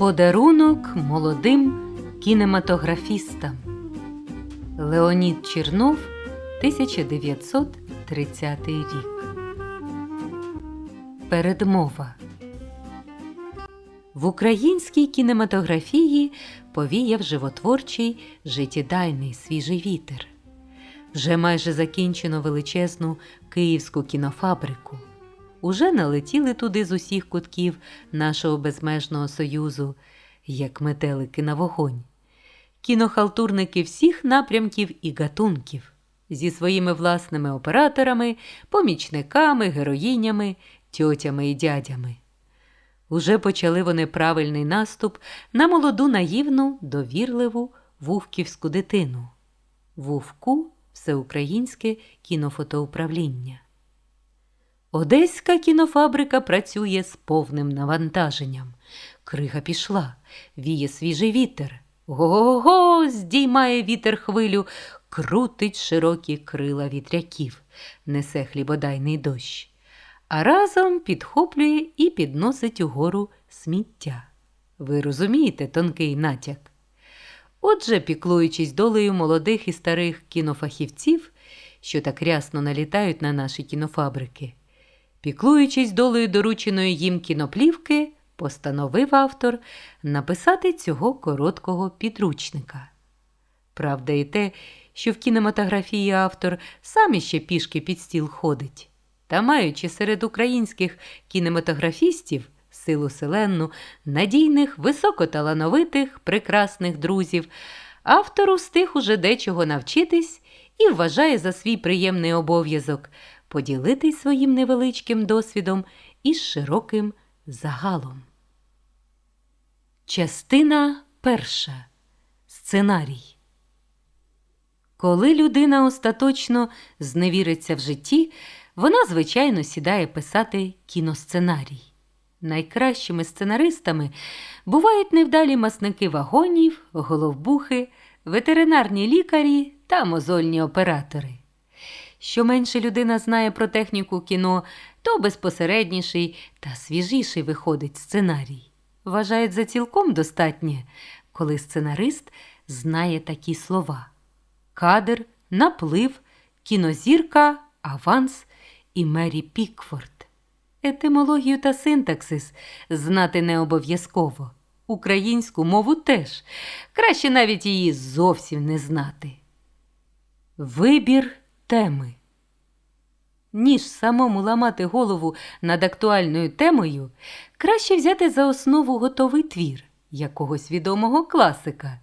Подарунок молодим кінематографістам. Леонід Чернов, 1930 рік. Передмова. В українській кінематографії повіяв животворчий життєдайний свіжий вітер. Вже майже закінчено величезну київську кінофабрику. Уже налетіли туди з усіх кутків нашого безмежного союзу, як метелики на вогонь. Кінохалтурники всіх напрямків і гатунків зі своїми власними операторами, помічниками, героїнями, тьотями і дядями. Уже почали вони правильний наступ на молоду наївну, довірливу вувківську дитину. Вувку Всеукраїнське кінофотоуправління. Одеська кінофабрика працює з повним навантаженням. Крига пішла, віє свіжий вітер. Го-го-го, здіймає вітер хвилю, крутить широкі крила вітряків, несе хлібодайний дощ, а разом підхоплює і підносить угору сміття. Ви розумієте тонкий натяк? Отже, піклуючись долею молодих і старих кінофахівців, що так рясно налітають на наші кінофабрики, піклуючись долею дорученої їм кіноплівки, постановив автор написати цього короткого підручника. Правда, і те, що в кінематографії автор сам іще пішки під стіл ходить, та маючи серед українських кінематографістів силу селенну, надійних, високоталановитих, прекрасних друзів, автор устиг уже дечого навчитись і вважає за свій приємний обов'язок поділитись своїм невеличким досвідом із широким загалом. Частина перша. Сценарій. Коли людина остаточно зневіриться в житті, вона, звичайно, сідає писати кіносценарій. Найкращими сценаристами бувають невдалі масники вагонів, головбухи, ветеринарні лікарі та мозольні оператори. Що менше людина знає про техніку кіно, то безпосередніший та свіжіший виходить сценарій. Вважають за цілком достатнє, коли сценарист знає такі слова: кадр, наплив, кінозірка, аванс і Мері Пікфорд. Етимологію та синтаксис знати не обов'язково. Українську мову теж. Краще навіть її зовсім не знати. Вибір теми. Ніж самому ламати голову над актуальною темою, краще взяти за основу готовий твір якогось відомого класика,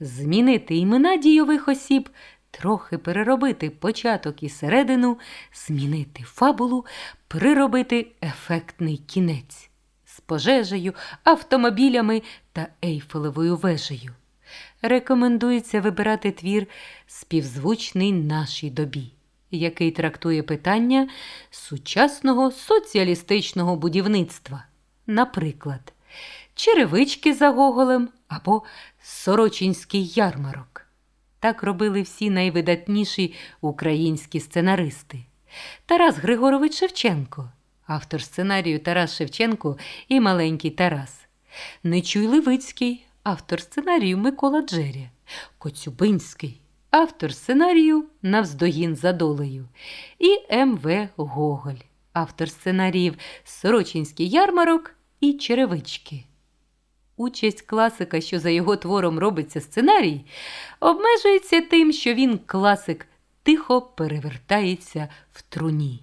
змінити імена дійових осіб, трохи переробити початок і середину, змінити фабулу, приробити ефектний кінець з пожежею, автомобілями та ейфелевою вежею. Рекомендується вибирати твір співзвучний нашій добі, який трактує питання сучасного соціалістичного будівництва, наприклад, черевички за Гоголем або Сорочинський ярмарок. Так робили всі найвидатніші українські сценаристи. Тарас Григорович Шевченко, автор сценарію Тарас Шевченко і маленький Тарас, Нечуй Левицький, автор сценарію Микола Джеря, Коцюбинський, автор сценарію Навздогін за долею і М.В. Гоголь, автор сценаріїв Сорочинський ярмарок і Черевички. Участь класика, що за його твором робиться сценарій, обмежується тим, що він класик тихо перевертається в труні.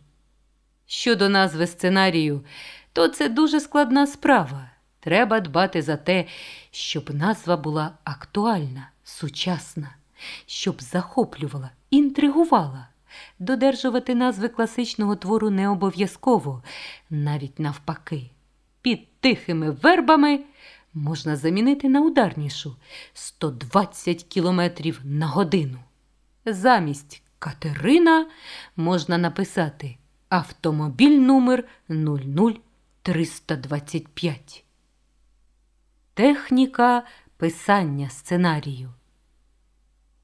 Щодо назви сценарію, то це дуже складна справа. Треба дбати за те, щоб назва була актуальна, сучасна, щоб захоплювала, інтригувала. Додержувати назви класичного твору не обов'язково, навіть навпаки. Під тихими вербами можна замінити на ударнішу 120 км на годину. Замість Катерина можна написати автомобіль номер 00325. Техніка писання сценарію.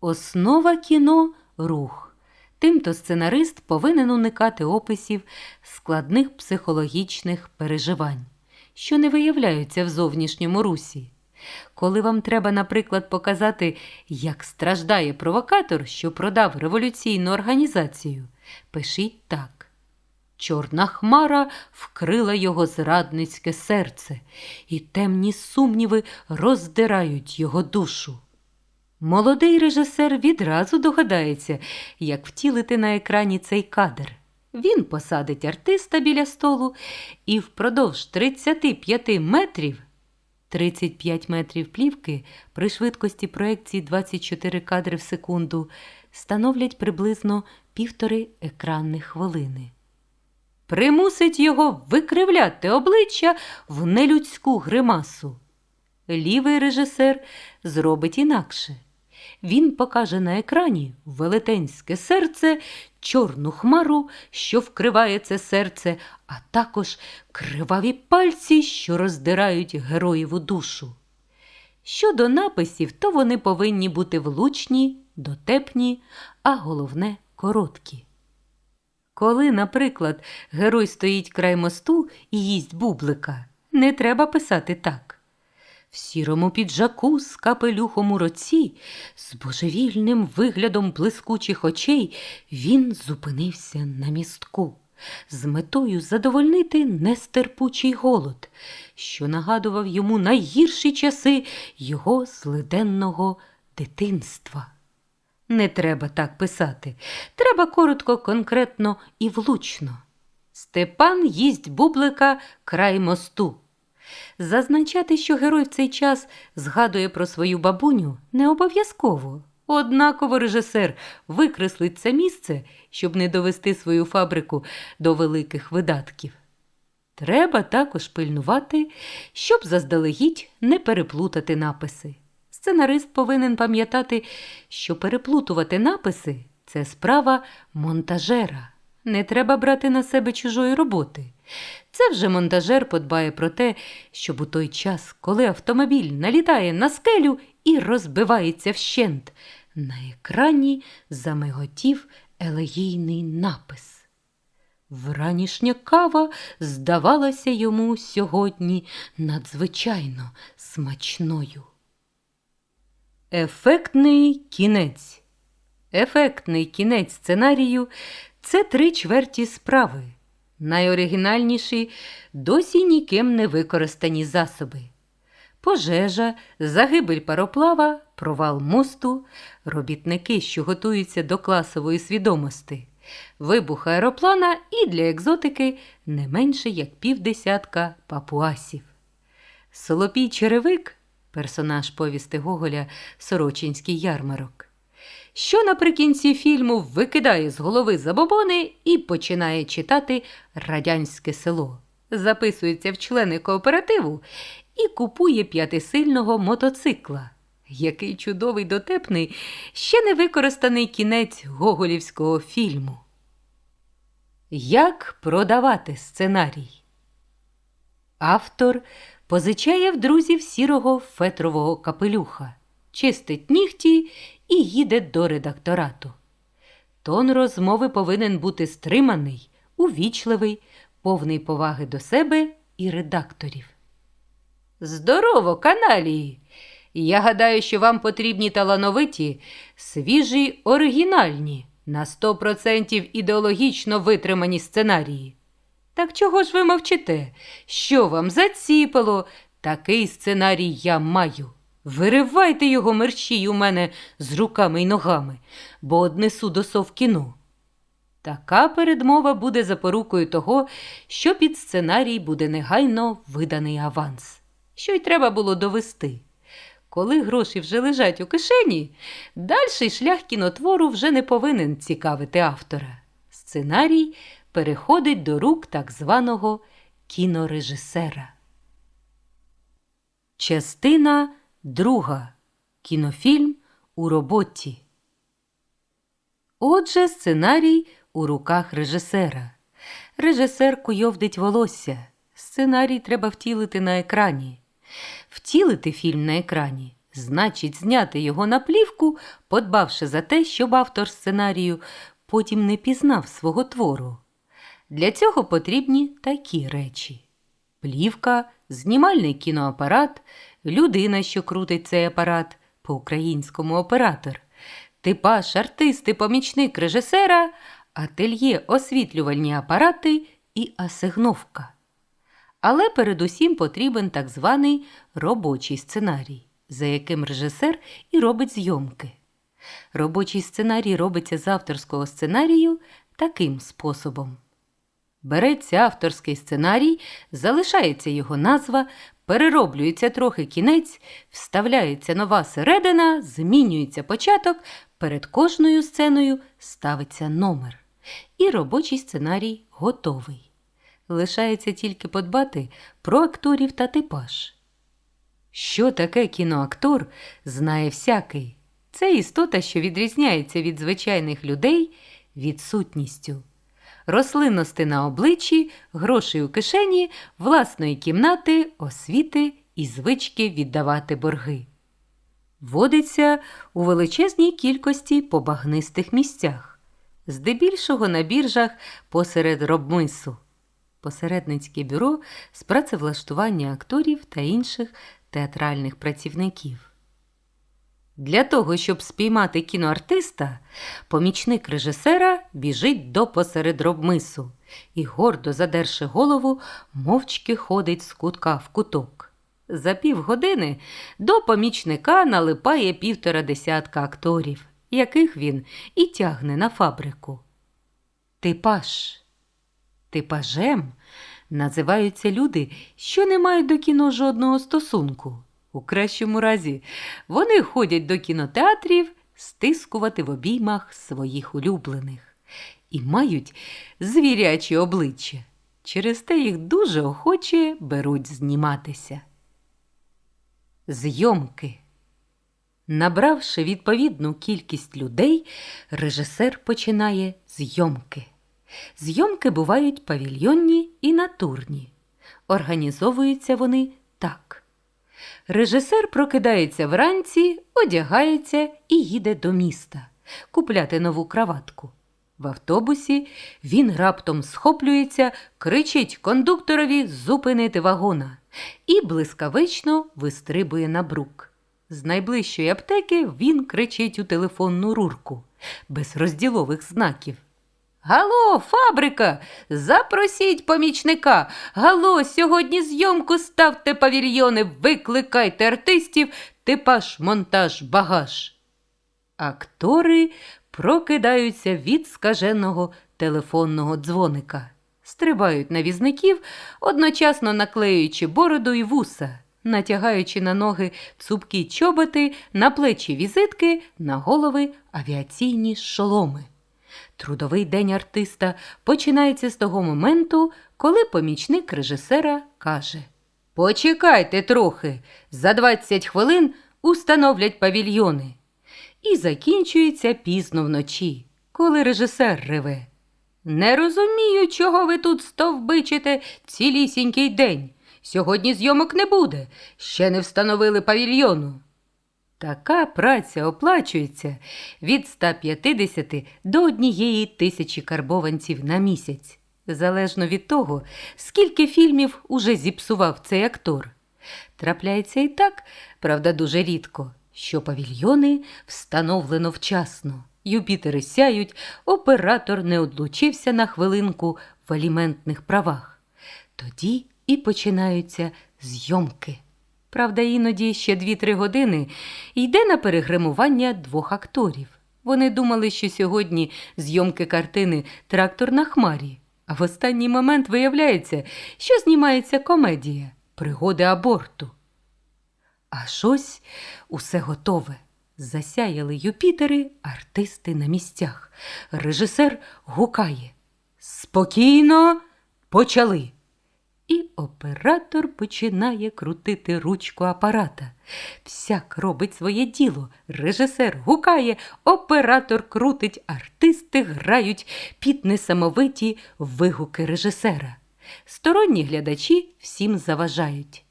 Основа кіно рух. Тимто сценарист повинен уникати описів складних психологічних переживань, що не виявляються в зовнішньому русі. Коли вам треба, наприклад, показати, як страждає провокатор, що продав революційну організацію, пишіть так. Чорна хмара вкрила його зрадницьке серце, і темні сумніви роздирають його душу. Молодий режисер відразу догадається, як втілити на екрані цей кадр. Він посадить артиста біля столу і впродовж 35 метрів 35 метрів плівки при швидкості проекції 24 кадри в секунду становлять приблизно півтори екранних хвилини. Примусить його викривляти обличчя в нелюдську гримасу. Лівий режисер зробить інакше. Він покаже на екрані велетенське серце, чорну хмару, що вкриває це серце, а також криваві пальці, що роздирають героєву душу. Щодо написів, то вони повинні бути влучні, дотепні, а головне короткі. Коли, наприклад, герой стоїть край мосту і їсть бублика, не треба писати так. В сірому піджаку з капелюхом у році, з божевільним виглядом блискучих очей, він зупинився на містку з метою задовольнити нестерпучий голод, що нагадував йому найгірші часи його злиденного дитинства. Не треба так писати. Треба коротко, конкретно і влучно. Степан їсть бублика край мосту. Зазначати, що герой в цей час згадує про свою бабуню, не обов'язково. Однаково режисер викреслить це місце, щоб не довести свою фабрику до великих видатків. Треба також пильнувати, щоб заздалегідь не переплутати написи. Сценарист повинен пам'ятати, що переплутувати написи це справа монтажера. Не треба брати на себе чужої роботи. Це вже монтажер подбає про те, щоб у той час, коли автомобіль налітає на скелю і розбивається вщент, на екрані замиготів елегійний напис. Вранішня кава здавалася йому сьогодні надзвичайно смачною. Ефектний кінець. Ефектний кінець сценарію це три чверті справи. Найоригінальніші досі ніким не використані засоби. Пожежа, загибель пароплава, провал мосту, робітники, що готуються до класової свідомості, вибух аероплана і для екзотики не менше як півдесятка папуасів. Солопій Черевик, персонаж повісти Гоголя Сорочинський ярмарок, що наприкінці фільму викидає з голови забобони і починає читати радянське село, записується в члени кооперативу і купує п'ятисильного мотоцикла. Який чудовий дотепний, ще не використаний кінець гоголівського фільму. Як продавати сценарій? Автор позичає в друзів сірого фетрового капелюха, чистить нігті і їде до редакторату. Тон розмови повинен бути стриманий, увічливий, повний поваги до себе і редакторів. Здорово, каналії! Я гадаю, що вам потрібні талановиті, свіжі, оригінальні, на 100% ідеологічно витримані сценарії. Так чого ж ви мовчите? Що вам заціпало? Такий сценарій я маю. Виривайте його мерщій у мене з руками й ногами, бо однесу до совкіно. Така передмова буде запорукою того, що під сценарій буде негайно виданий аванс, що й треба було довести. Коли гроші вже лежать у кишені, дальший шлях кінотвору вже не повинен цікавити автора. Сценарій переходить до рук так званого кінорежисера. Частина друга. Кінофільм у роботі. Отже, сценарій у руках режисера. Режисер куйовдить волосся. Сценарій треба втілити на екрані. Втілити фільм на екрані значить зняти його на плівку, подбавши за те, щоб автор сценарію потім не пізнав свого твору. Для цього потрібні такі речі: плівка, знімальний кіноапарат, людина, що крутить цей апарат, по-українському оператор, типаж артисти, помічник режисера, ательє, освітлювальні апарати і асигновка. Але передусім потрібен так званий робочий сценарій, за яким режисер і робить зйомки. Робочий сценарій робиться з авторського сценарію таким способом. Береться авторський сценарій, залишається його назва, перероблюється трохи кінець, вставляється нова середина, змінюється початок, перед кожною сценою ставиться номер. І робочий сценарій готовий. Лишається тільки подбати про акторів та типаж. Що таке кіноактор, знає всякий. Це істота, що відрізняється від звичайних людей відсутністю. Рослинності на обличчі, грошей у кишені, власної кімнати, освіти і звички віддавати борги. Водиться у величезній кількості по багнистих місцях, здебільшого на біржах посеред робмису посередницьке бюро з працевлаштування акторів та інших театральних працівників. Для того, щоб спіймати кіноартиста, помічник режисера біжить до посередробмису і, гордо задерши голову, мовчки ходить з кутка в куток. За півгодини до помічника налипає півтора десятка акторів, яких він і тягне на фабрику. Типаж. Типажем називаються люди, що не мають до кіно жодного стосунку. У кращому разі вони ходять до кінотеатрів стискувати в обіймах своїх улюблених і мають звірячі обличчя. Через те їх дуже охоче беруть зніматися. Зйомки. Набравши відповідну кількість людей, режисер починає зйомки. Зйомки бувають павільйонні і натурні. Організовуються вони. Режисер прокидається вранці, одягається і їде до міста купляти нову краватку. В автобусі він раптом схоплюється, кричить кондукторові зупинити вагона і блискавично вистрибує на брук. З найближчої аптеки він кричить у телефонну рурку без розділових знаків. Гало, фабрика, запросіть помічника. Гало, сьогодні зйомку ставте павільйони, викликайте артистів, типаж, монтаж, багаж. Актори прокидаються від скаженого телефонного дзвоника, стрибають на візників, одночасно наклеюючи бороду і вуса, натягаючи на ноги цупкі чоботи, на плечі візитки, на голови авіаційні шоломи. Трудовий день артиста починається з того моменту, коли помічник режисера каже: Почекайте трохи, за 20 хвилин установлять павільйони. І закінчується пізно вночі, коли режисер реве. Не розумію, чого ви тут стовбичите цілісінький день. Сьогодні зйомок не буде, ще не встановили павільйону. Така праця оплачується від 150 до однієї тисячі карбованців на місяць, залежно від того, скільки фільмів уже зіпсував цей актор. Трапляється і так, правда, дуже рідко, що павільйони встановлено вчасно. Юпітери сяють, оператор не одлучився на хвилинку в аліментних правах. Тоді і починаються зйомки. Правда, іноді ще 2-3 години йде на перегримування двох акторів. Вони думали, що сьогодні зйомки картини Трактор на хмарі, а в останній момент виявляється, що знімається комедія Пригоди аборту. Аж ось усе готове. Засяяли Юпітери, артисти на місцях. Режисер гукає Спокійно почали. І оператор починає крутити ручку апарата. Всяк робить своє діло. Режисер гукає, оператор крутить, артисти грають під несамовиті вигуки режисера. Сторонні глядачі всім заважають.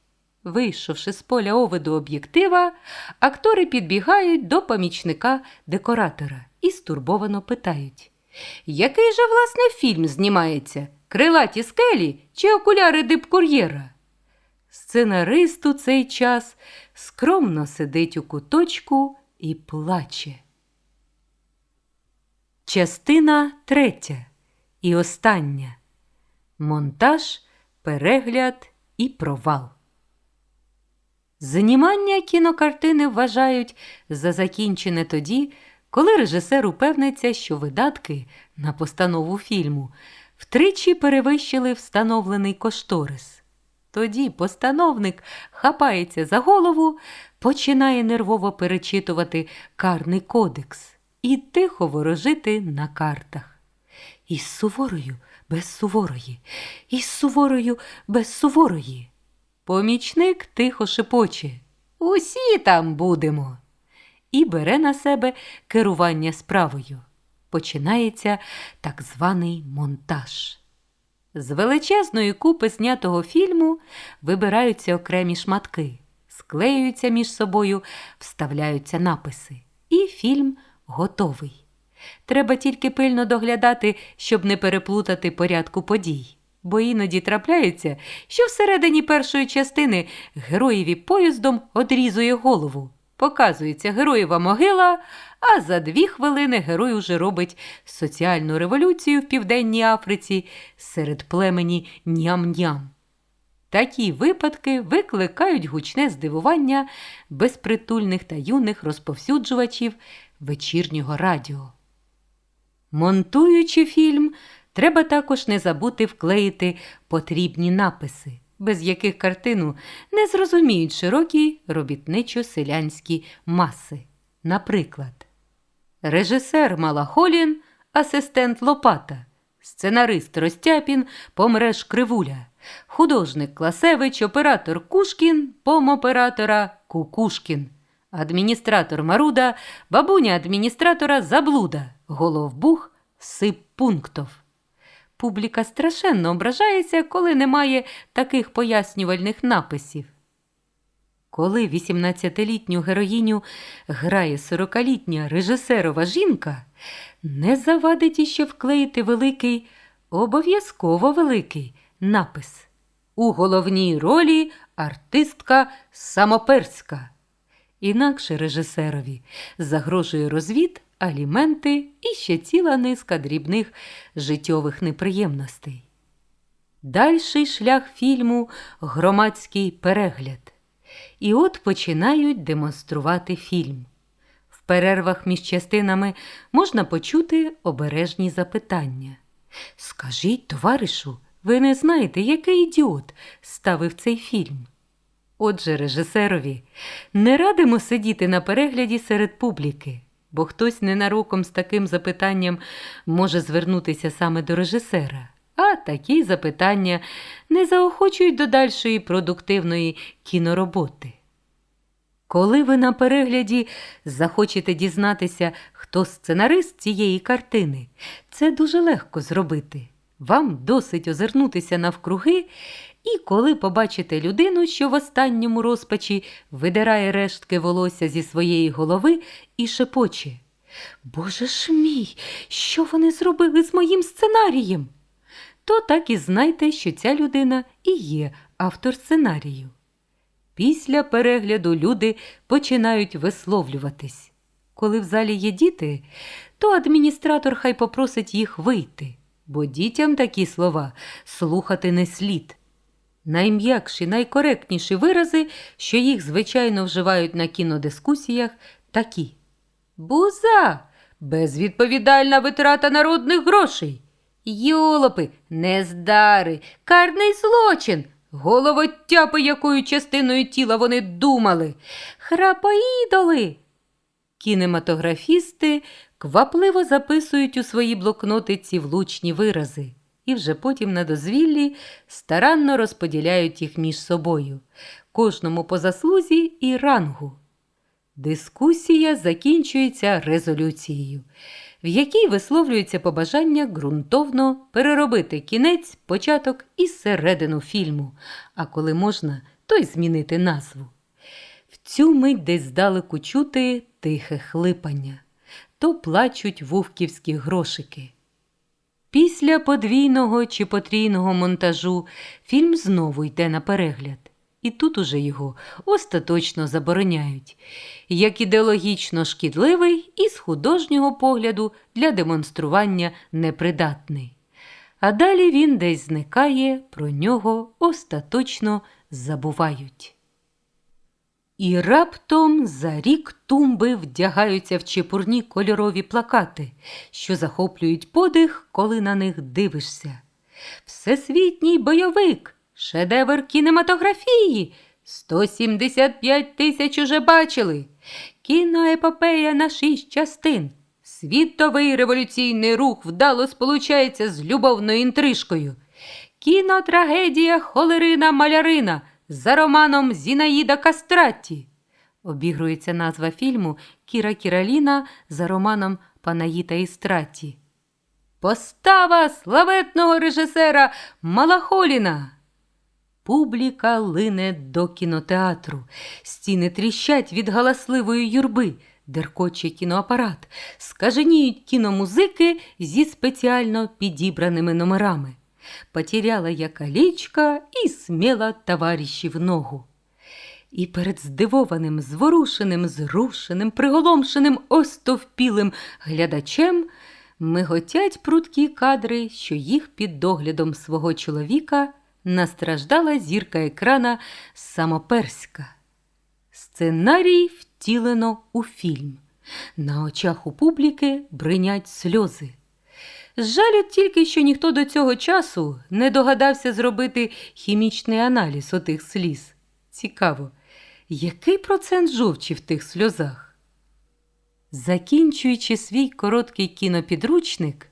Вийшовши з поля овиду об'єктива, актори підбігають до помічника декоратора і стурбовано питають: Який же, власне, фільм знімається? Крилаті скелі чи окуляри дипкур'єра? Сценарист у цей час скромно сидить у куточку і плаче. Частина третя і остання. Монтаж, перегляд і провал. Знімання кінокартини вважають за закінчене тоді, коли режисер упевниться, що видатки на постанову фільму втричі перевищили встановлений кошторис. Тоді постановник хапається за голову, починає нервово перечитувати карний кодекс і тихо ворожити на картах. Із суворою без суворої, із суворою без суворої. Помічник тихо шепоче. Усі там будемо. І бере на себе керування справою. Починається так званий монтаж. З величезної купи знятого фільму вибираються окремі шматки, склеюються між собою, вставляються написи. І фільм готовий. Треба тільки пильно доглядати, щоб не переплутати порядку подій. Бо іноді трапляється, що всередині першої частини героєві поїздом одрізує голову. Показується героєва могила, а за дві хвилини герой уже робить соціальну революцію в Південній Африці серед племені ням-ням. Такі випадки викликають гучне здивування безпритульних та юних розповсюджувачів вечірнього радіо. Монтуючи фільм, треба також не забути вклеїти потрібні написи, без яких картину не зрозуміють широкі робітничо-селянські маси. Наприклад, режисер Малахолін, асистент Лопата, сценарист Ростяпін, помреж Кривуля, художник Класевич, оператор Кушкін, помоператора Кукушкін, адміністратор Маруда, бабуня адміністратора Заблуда, головбух Сиппунктов. Публіка страшенно ображається, коли немає таких пояснювальних написів. Коли 18-літню героїню грає 40-літня режисерова жінка, не завадить іще вклеїти великий, обов'язково великий напис. У головній ролі артистка самоперська. Інакше режисерові загрожує розвід, аліменти і ще ціла низка дрібних життєвих неприємностей. Дальший шлях фільму громадський перегляд. І от починають демонструвати фільм. В перервах між частинами можна почути обережні запитання. Скажіть, товаришу, ви не знаєте, який ідіот ставив цей фільм? Отже, режисерові не радимо сидіти на перегляді серед публіки, бо хтось ненароком з таким запитанням може звернутися саме до режисера, а такі запитання не заохочують до дальшої продуктивної кінороботи. Коли ви на перегляді захочете дізнатися, хто сценарист цієї картини, це дуже легко зробити. Вам досить озирнутися навкруги, і коли побачите людину, що в останньому розпачі видирає рештки волосся зі своєї голови і шепоче. Боже ж мій, що вони зробили з моїм сценарієм? То так і знайте, що ця людина і є автор сценарію. Після перегляду люди починають висловлюватись. Коли в залі є діти, то адміністратор хай попросить їх вийти, бо дітям такі слова слухати не слід. Найм'якші, найкоректніші вирази, що їх звичайно вживають на кінодискусіях, такі: Буза, безвідповідальна витрата народних грошей. Йолопи, нездари, карний злочин, головотяпи, якою частиною тіла вони думали, храпоїдоли. Кінематографісти квапливо записують у свої блокноти ці влучні вирази і вже потім на дозвіллі старанно розподіляють їх між собою, кожному по заслузі і рангу. Дискусія закінчується резолюцією, в якій висловлюється побажання ґрунтовно переробити кінець, початок і середину фільму, а коли можна, то й змінити назву. В цю мить десь здалеку чути тихе хлипання, то плачуть вовківські грошики. Після подвійного чи потрійного монтажу фільм знову йде на перегляд. І тут уже його остаточно забороняють, як ідеологічно шкідливий і з художнього погляду для демонстрування непридатний. А далі він десь зникає, про нього остаточно забувають. І раптом за рік тумби вдягаються в чепурні кольорові плакати, що захоплюють подих, коли на них дивишся. Всесвітній бойовик, шедевр кінематографії. 175 тисяч уже бачили. Кіноепопея на шість частин. Світовий революційний рух вдало сполучається з любовною інтрижкою. Кінотрагедія Холерина Малярина за романом Зінаїда Кастратті. Обігрується назва фільму Кіра Кіраліна за романом Панаїта Істраті. Постава славетного режисера Малахоліна. Публіка лине до кінотеатру. Стіни тріщать від галасливої юрби, деркоче кіноапарат, скаженіють кіномузики зі спеціально підібраними номерами. Потеряла я колечко і сміла товаришів ногу. І перед здивованим, зворушеним, зрушеним, приголомшеним, остовпілим глядачем миготять прудкі кадри, що їх під доглядом свого чоловіка настраждала зірка екрана Самоперська. Сценарій втілено у фільм. На очах у публіки бринять сльози. Жаль тільки, що ніхто до цього часу не догадався зробити хімічний аналіз отих сліз. Цікаво, який процент жовчі в тих сльозах? Закінчуючи свій короткий кінопідручник,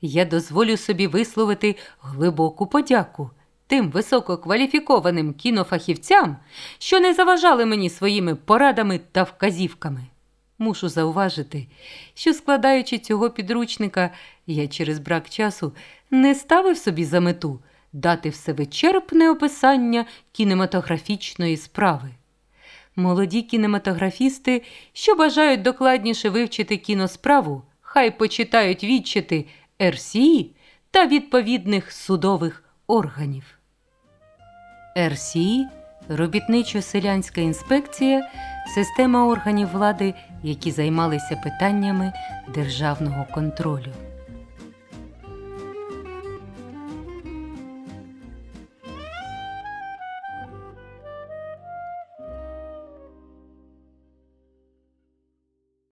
я дозволю собі висловити глибоку подяку тим висококваліфікованим кінофахівцям, що не заважали мені своїми порадами та вказівками. Мушу зауважити, що складаючи цього підручника, я через брак часу не ставив собі за мету дати всевичерпне описання кінематографічної справи. Молоді кінематографісти, що бажають докладніше вивчити кіносправу, хай почитають відчити РСІ та відповідних судових органів. РСІ робітничо-селянська інспекція система органів влади, які займалися питаннями державного контролю.